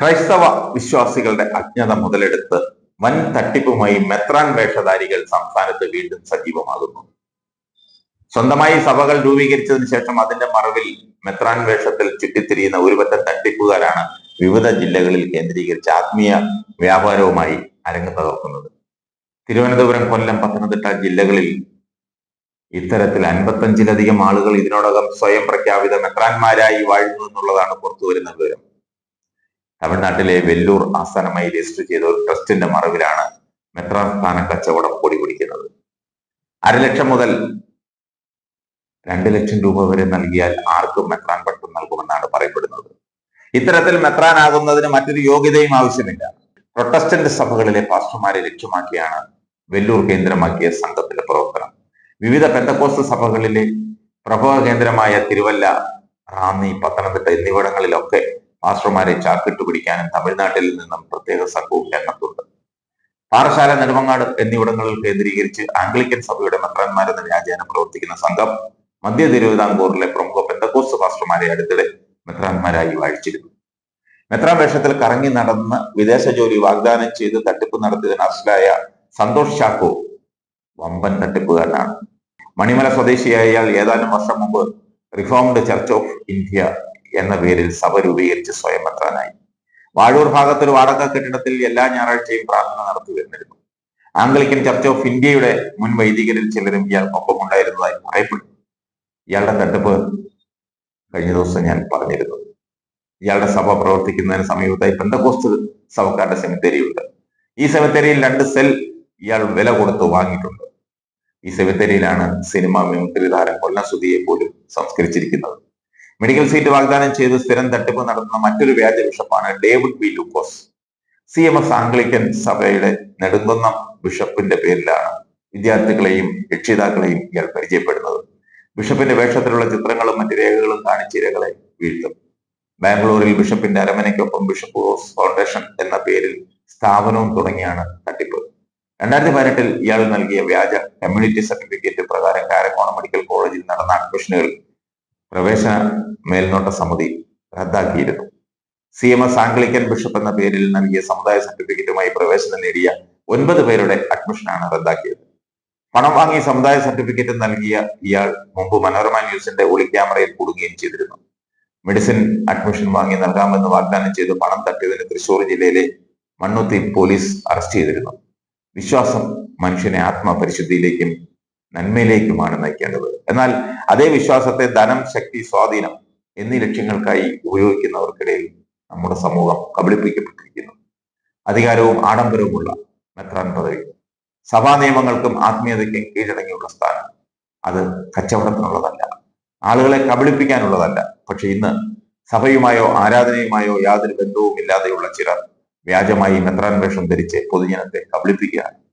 ക്രൈസ്തവ വിശ്വാസികളുടെ അജ്ഞത മുതലെടുത്ത് വൻ തട്ടിപ്പുമായി മെത്രാൻ വേഷധാരികൾ സംസ്ഥാനത്ത് വീണ്ടും സജീവമാകുന്നു. സ്വന്തമായി സഭകൾ രൂപീകരിച്ചതിന് ശേഷം അതിന്റെ മറവിൽ മെത്രാൻ വേഷത്തിൽ ചുറ്റിത്തിരിയുന്ന ഒരുപറ്റം തട്ടിപ്പുകാരാണ് വിവിധ ജില്ലകളിൽ കേന്ദ്രീകരിച്ച് ആത്മീയ വ്യാപാരവുമായി അരങ്ങ് തകർക്കുന്നത് തിരുവനന്തപുരം കൊല്ലം പത്തനംതിട്ട ജില്ലകളിൽ ഇത്തരത്തിൽ അൻപത്തഞ്ചിലധികം ആളുകൾ ഇതിനോടകം സ്വയം പ്രഖ്യാപിത മെത്രാന്മാരായി വാഴുന്നു എന്നുള്ളതാണ് പുറത്തുവരുന്ന വിവരം. തമിഴ്നാട്ടിലെ വെല്ലൂർ ആസ്ഥാനമായി രജിസ്റ്റർ ചെയ്ത ഒരു ട്രസ്റ്റിന്റെ മറവിലാണ് മെത്രാസ്ഥാന കച്ചവടം പൊടി പിടിക്കുന്നത് അരലക്ഷം മുതൽ രണ്ട് ലക്ഷം രൂപ വരെ നൽകിയാൽ ആർക്കും മെത്രാൻ പട്ടം നൽകുമെന്നാണ് പറയപ്പെടുന്നത്. ഇത്തരത്തിൽ മെത്രാനാകുന്നതിന് മറ്റൊരു യോഗ്യതയും ആവശ്യമില്ല. പ്രൊട്ടസ്റ്റന്റ് സഭകളിലെ പാസ്റ്റർമാരെ ലക്ഷ്യമാക്കിയാണ് വെല്ലൂർ കേന്ദ്രമാക്കിയ സംഘത്തിന്റെ പ്രവർത്തനം. വിവിധ പെന്തക്കോസ്ത് സഭകളിലെ പ്രഭവ കേന്ദ്രമായ തിരുവല്ല റാന്നി പത്തനംതിട്ട എന്നിവിടങ്ങളിലൊക്കെ പാസ്റ്റർമാരെ ചാക്കിട്ട് പിടിക്കാനും തമിഴ്നാട്ടിൽ നിന്നും പ്രത്യേക സംഘവും രംഗത്തുണ്ട്. പാറശാല നെടുമങ്ങാട് എന്നിവിടങ്ങളിൽ കേന്ദ്രീകരിച്ച് ആംഗ്ലിക്കൻ സഭയുടെ മെത്രാന്മാരെന്ന വ്യാജേന പ്രവർത്തിക്കുന്ന സംഘം മധ്യ തിരുവിതാംകൂറിലെ പ്രമുഖ പെന്തക്കോസ് മാസ്റ്റർമാരെ അടുത്തിടെ മെത്രാന്മാരായി വാഴിച്ചിരുന്നു. മെത്രാൻ വേഷത്തിൽ കറങ്ങി നടന്ന് വിദേശ ജോലി വാഗ്ദാനം ചെയ്ത് തട്ടിപ്പ് നടത്തിയതിന് അറസ്റ്റിലായ സന്തോഷ് ചാക്കോ വമ്പൻ തട്ടിപ്പുകാരനാണ്. മണിമല സ്വദേശിയായ ഇയാൾ ഏതാനും വർഷം മുമ്പ് റിഫോംഡ് ചർച്ച് ഓഫ് ഇന്ത്യ എന്ന പേരിൽ സഭ രൂപീകരിച്ച് സ്വയം എത്താനായി. വാഴൂർ ഭാഗത്തൊരു വാടക കെട്ടിടത്തിൽ എല്ലാ ഞായറാഴ്ചയും പ്രാർത്ഥന നടത്തി ആംഗ്ലിക്കൻ ചർച്ച് ഓഫ് ഇന്ത്യയുടെ മുൻ വൈദികരിൽ ചിലരും ഇയാൾക്കൊപ്പം ഉണ്ടായിരുന്നതായി പറയപ്പെടുന്നു ഇയാളുടെ തട്ടിപ്പ് കഴിഞ്ഞ ദിവസം ഞാൻ പറഞ്ഞിരുന്നു. ഇയാളുടെ സഭ പ്രവർത്തിക്കുന്നതിന് സമീപത്തായി പെന്തകോസ്റ്റ് സഭക്കാരുടെ സെമിത്തേരിയുണ്ട്. ഈ സെമിത്തേരിയിൽ രണ്ട് സെൽ ഇയാൾ വില കൊടുത്ത് വാങ്ങിയിട്ടുണ്ട്. ഈ സെമിത്തേരിയിലാണ് സിനിമ മിമിക്രി താരം കൊല്ലം സുധിയെ പോലും സംസ്കരിച്ചിരിക്കുന്നത്. മെഡിക്കൽ സീറ്റ് വാഗ്ദാനം ചെയ്ത് സ്ഥിരം തട്ടിപ്പ് നടത്തുന്ന മറ്റൊരു വ്യാജ ബിഷപ്പാണ് David B Lukose. C M S Anglican സഭയുടെ നെടുങ്കുന്നം ബിഷപ്പിന്റെ പേരിലാണ് വിദ്യാർത്ഥികളെയും രക്ഷിതാക്കളെയും ഇയാൾ പരിചയപ്പെടുന്നത്. ബിഷപ്പിന്റെ വേഷത്തിലുള്ള ചിത്രങ്ങളും മറ്റു രേഖകളും കാണിച്ച് ഇരകളെ വീഴ്ത്തും. ബാംഗ്ലൂരിൽ ബിഷപ്പിന്റെ അരമനയ്ക്കൊപ്പം ബിഷപ്പ് ഹോസ് ഫൗണ്ടേഷൻ എന്ന പേരിൽ സ്ഥാപനവും തുടങ്ങിയാണ് തട്ടിപ്പ്. രണ്ടായിരത്തി പതിനെട്ടിൽ ഇയാൾ നൽകിയ വ്യാജ കമ്മ്യൂണിറ്റി സർട്ടിഫിക്കറ്റ് പ്രകാരം കാരക്കോണം മെഡിക്കൽ കോളേജിൽ നടന്ന അഡ്മിഷനുകൾ പ്രവേശന മേൽനോട്ട സമിതി റദ്ദാക്കിയിരുന്നു. C M S Anglican bishop എന്ന പേരിൽ നൽകിയ സമുദായ സർട്ടിഫിക്കറ്റുമായി പ്രവേശനം നേടിയ ഒൻപത് പേരുടെ അഡ്മിഷനാണ് റദ്ദാക്കിയത്. പണം വാങ്ങി സമുദായ സർട്ടിഫിക്കറ്റ് നൽകിയ ഇയാൾ മുമ്പ് മനോരമ ന്യൂസിന്റെ ഒളി ക്യാമറയിൽ കൂടുകയും ചെയ്തിരുന്നു. മെഡിസിൻ അഡ്മിഷൻ വാങ്ങി നൽകാമെന്ന് വാഗ്ദാനം ചെയ്ത് പണം തട്ടിയതിന് തൃശൂർ ജില്ലയിലെ മണ്ണുത്തി പോലീസ് അറസ്റ്റ് ചെയ്തിരുന്നു. വിശ്വാസം മനുഷ്യനെ ആത്മപരിശുദ്ധിയിലേക്കും നന്മയിലേക്കുമാണ് നയിക്കേണ്ടത്. എന്നാൽ അതേ വിശ്വാസത്തെ ധനം ശക്തി സ്വാധീനം എന്നീ ലക്ഷ്യങ്ങൾക്കായി ഉപയോഗിക്കുന്നവർക്കിടയിൽ നമ്മുടെ സമൂഹം കബളിപ്പിക്കപ്പെട്ടിരിക്കുന്നു. അധികാരവും ആഡംബരവുമുള്ള മെത്രാൻ പദവി. സഭാ നിയമങ്ങൾക്കും ആത്മീയതയ്ക്കും കീഴടങ്ങിയുള്ള സ്ഥാനം. അത് കച്ചവടത്തിനുള്ളതല്ല. ആളുകളെ കബളിപ്പിക്കാനുള്ളതല്ല. പക്ഷെ ഇന്ന് സഭയുമായോ ആരാധനയുമായോ യാതൊരു ബന്ധവുമില്ലാതെയുള്ള ചിലർ വ്യാജമായി മെത്രാൻ വേഷം ധരിച്ച് പൊതുജനത്തെ കബളിപ്പിക്കുകയാണ്.